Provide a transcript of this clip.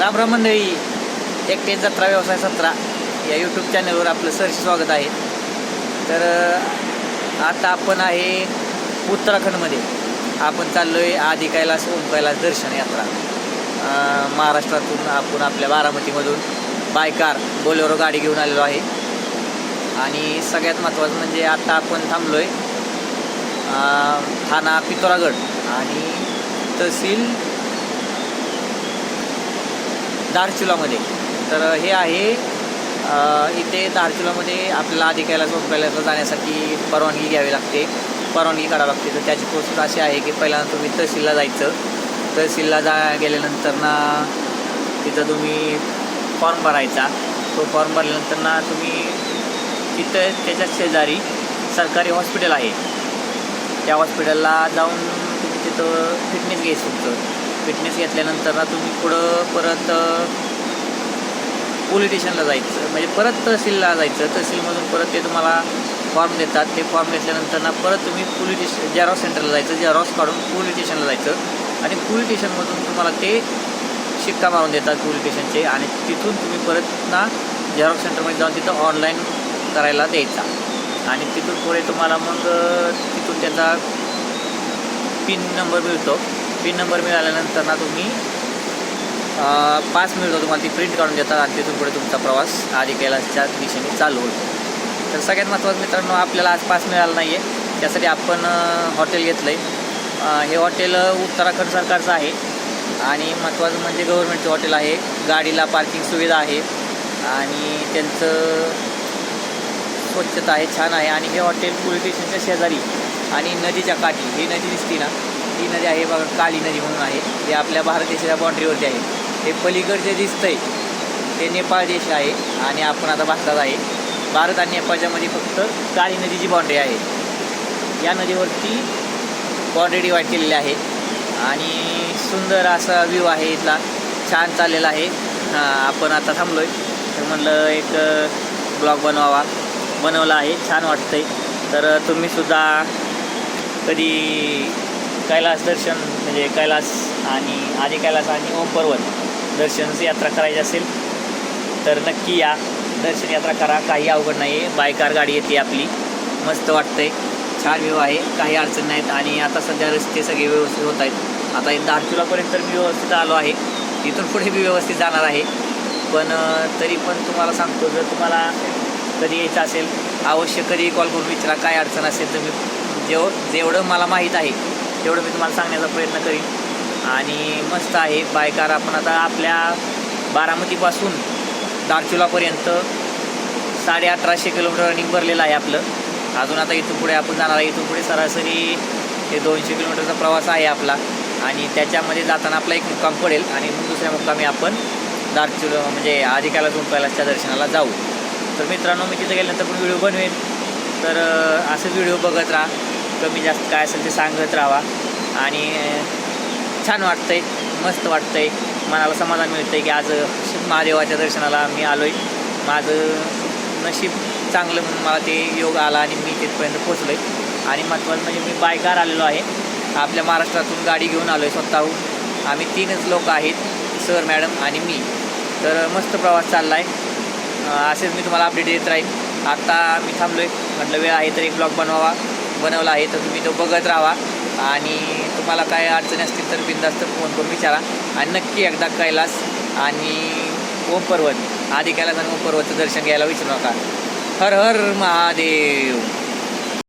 राम राम मंडळी एकटे जत्रा व्यवसाय सत्रा या यूट्यूब चॅनलवर आपलं सर स्वागत आहे. तर आता आपण आहे उत्तराखंडमध्ये. आपण चाललो आहे आधी कैलास ओम कैलास दर्शन यात्रा. महाराष्ट्रातून आपण आपल्या बारामतीमधून बायकार बोलेरो गाडी घेऊन आलेलो आहे. आणि सगळ्यात महत्त्वाचं म्हणजे आत्ता आपण थांबलो आहे ठाणा पितोरागड आणि तहसील धारचुलामध्ये तर हे आहे इथे धारचुलामध्ये आपल्याला आधी कैलास कैलासला जाण्यासाठी परवानगी घ्यावी लागते. परवानगी काढावी लागते. तर त्याची प्रोसेस अशी आहे की पहिल्यांदा तुम्ही तहसीलला जायचं. तहसीलला जा गेल्यानंतर ना तिथं तुम्ही फॉर्म भरायचा. तो फॉर्म भरल्यानंतर ना तुम्ही तिथं त्याच्या शेजारी सरकारी हॉस्पिटल आहे. त्या हॉस्पिटलला जाऊन तुम्ही तिथं फिटनेस घ्यायचं तुमचं. फिटनेस घेतल्यानंतर ना तुम्ही पुढं परत पोलिटिशनला जायचं. म्हणजे परत तहसीलला जायचं. तहसीलमधून परत ते तुम्हाला फॉर्म देतात. ते फॉर्म घेतल्यानंतर ना परत तुम्ही पोलिटिश स्टेशन झेरॉक्स सेंटरला जायचं. झेरॉक्स काढून पोलिटिशनला जायचं. आणि पोलिटिशनमधून तुम्हाला ते शिक्का मारून देतात पोलिटिशनचे आणि तिथून तुम्ही परत ना झेरॉक्स सेंटरमध्ये जाऊन तिथं ऑनलाईन करायला द्यायचा. आणि तिथून पुढे तुम्हाला मग तिथून त्याचा पिन नंबर मिळतो. पिन नंबर मिळाल्यानंतर ना तुम्ही पास मिळतो तुम्हाला ती प्रिंट काढून देतात आणि तिथून पुढे तुमचा प्रवास आधी कैलासच्या दिशेने चालू होतो. तर सगळ्यात महत्त्वाचं मित्रांनो आपल्याला आज पास मिळाला नाही आहे त्यासाठी आपण हॉटेल घेतलं आहे हे हॉटेल उत्तराखंड सरकारचं आहे. आणि महत्त्वाचं म्हणजे गव्हर्नमेंटचं हॉटेल आहे. गाडीला पार्किंग सुविधा आहे. आणि त्यांचं स्वच्छता आहे छान आहे. आणि हे हॉटेल पोलीस स्टेशनच्या शेजारी आणि नदीच्या काठी. ही नदी दिसते ना? ही नदी आहे बघा काळी नदी म्हणून आहे. हे आपल्या भारत देशाच्या बाँड्रीवरती आहे. हे पलीकडचे दिसतंय. ते नेपाळ देश आहे आणि आपण आता भारतात आहे. भारत आणि नेपाळच्यामध्ये फक्त काळी नदीची बाँड्री आहे. या नदीवरती बाँड्री डिवाईड केलेली आहे. आणि सुंदर असा व्ह्यू आहे इथला. छान चाललेला आहे. हां आपण आता थांबलो आहे तर म्हणलं एक ब्लॉग बनवावा. बनवला आहे. छान वाटतं आहे तर तुम्हीसुद्धा कधी कैलास दर्शन म्हणजे कैलास आणि आदी कैलास आणि ओम पर्वत दर्शनची यात्रा करायची असेल तर नक्की या दर्शन यात्रा करा. काही अवघड नाही आहे बायकार गाडी येते आपली. मस्त वाटतंय. छान व्यू आहे. काही अडचण नाहीत. आणि आता सध्या रस्ते सगळे व्यवस्थित होत आहेत. आता दारचुलापर्यंत मी व्यवस्थित आलो आहे. इथून पुढे मी व्यवस्थित जाणार आहे. पण तरी पण तुम्हाला सांगतो जर तुम्हाला कधी यायचं असेल अवश्य कधी कॉल करून विचारा. काय अडचण असेल तर मी जेव जेवढं मला माहीत आहे तेवढं मी तुम्हाला सांगण्याचा प्रयत्न करीन. आणि मस्त आहे बायकार आपण आता आपल्या बारामतीपासून दारचुलापर्यंत साडे अठराशे किलोमीटर रनिंग भरलेलं आहे आपलं. अजून आता इथून पुढे आपण जाणार आहे. इथून पुढे सरासरी ते दोनशे किलोमीटरचा प्रवास आहे आपला. आणि त्याच्यामध्ये जाताना आपला एक मुक्काम पडेल आणि मग दुसऱ्या मुक्कामी आपण दारचुल म्हणजे आधिकाला कैलासच्या दर्शनाला जाऊ. तर मित्रांनो मी तिथे गेल्यानंतर पण व्हिडिओ बनवेन. तर अं, असंच व्हिडिओ बघत राहा. कमी जास्त काय असेल ते सांगत राहा. आणि छान वाटतं आहे मस्त वाटतं आहे मनाला समाधान आहे की आज महादेवाच्या दर्शनाला मी आलो आहे माझं नशीब चांगलं म्हणून मला ते योग आला आणि मी तिथपर्यंत पोचलो आहे आणि महत्त्वाचं म्हणजे मी बायकार आलेलो आहे. आपल्या महाराष्ट्रातून गाडी घेऊन आलो आहे स्वतःहून. आम्ही तीनच लोक आहेत सर मॅडम आणि मी. तर मस्त प्रवास चालला आहे असेच मी तुम्हाला अपडेट देत राहीन. आत्ता मी थांबलो आहे म्हटलं वेळ आहे तर एक ब्लॉग बनवावा. बनवला आहे तर तुम्ही तो बघत राहा. आणि तुम्हाला काय अडचणी असतील तर बिंदास्त फोन करून विचारा. आणि नक्की एकदा कैलास आणि ओम पर्वत आधी कैलास आणि ओम पर्वतचं दर्शन घ्यायला विसरू नका. हर हर महादेव.